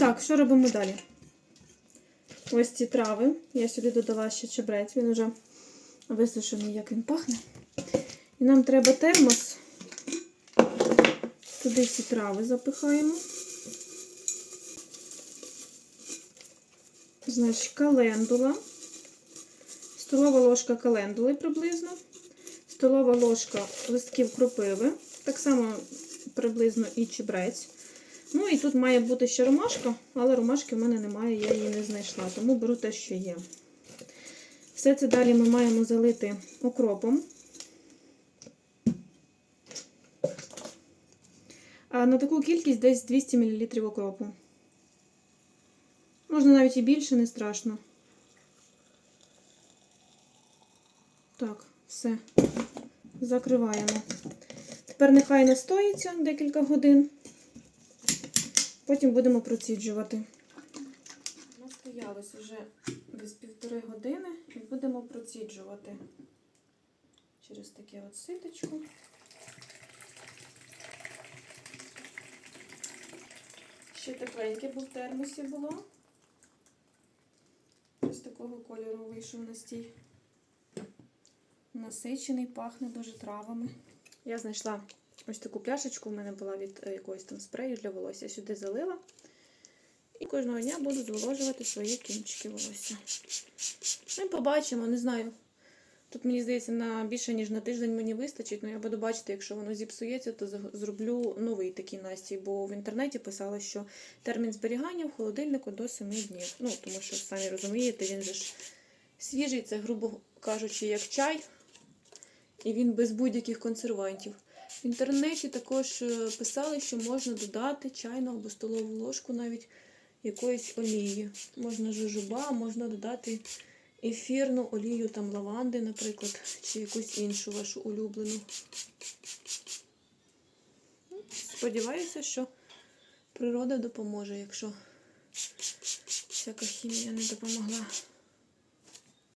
Так, що робимо далі? Ось ці трави. Я сюди додала ще чебрець, він вже висушений, як він пахне. І нам треба термос. Туди ці трави запихаємо. Значить, календула. Столова ложка календули приблизно. Столова ложка листків кропиви. Так само приблизно і чебрець. Ну і тут має бути ще ромашка, але ромашки в мене немає, я її не знайшла, тому беру те, що є. Все це далі ми маємо залити окропом. А на таку кількість десь 200 мл окропу. Можна навіть і більше, не страшно. Так, все. Закриваємо. Тепер нехай настоїться декілька годин. Потім будемо проціджувати. Настоялось вже десь півтори години і будемо проціджувати через таке от ситочко. Ще тепленьке, бо в термосі було. Ось такого кольору вийшов настій. Насичений, пахне дуже травами. Я знайшла ось таку пляшечку, в мене була від е, якогось там спрею для волосся. Сюди залила. І кожного дня буду зволожувати свої кінчики волосся. Ми побачимо, не знаю. Тут, мені здається, на більше, ніж на тиждень мені вистачить, але я буду бачити, якщо воно зіпсується, то зроблю новий такий настій, бо в інтернеті писали, що термін зберігання в холодильнику до 7 днів. Ну, тому що, самі розумієте, він же ж свіжий, це, грубо кажучи, як чай, і він без будь-яких консервантів. В інтернеті також е, писали, що можна додати чайну або столову ложку навіть якоїсь олії. Можна жожоба, можна додати ефірну олію там лаванди, наприклад, чи якусь іншу вашу улюблену. Ну, Сподіваюся, що природа допоможе, якщо всяка хімія не допомогла.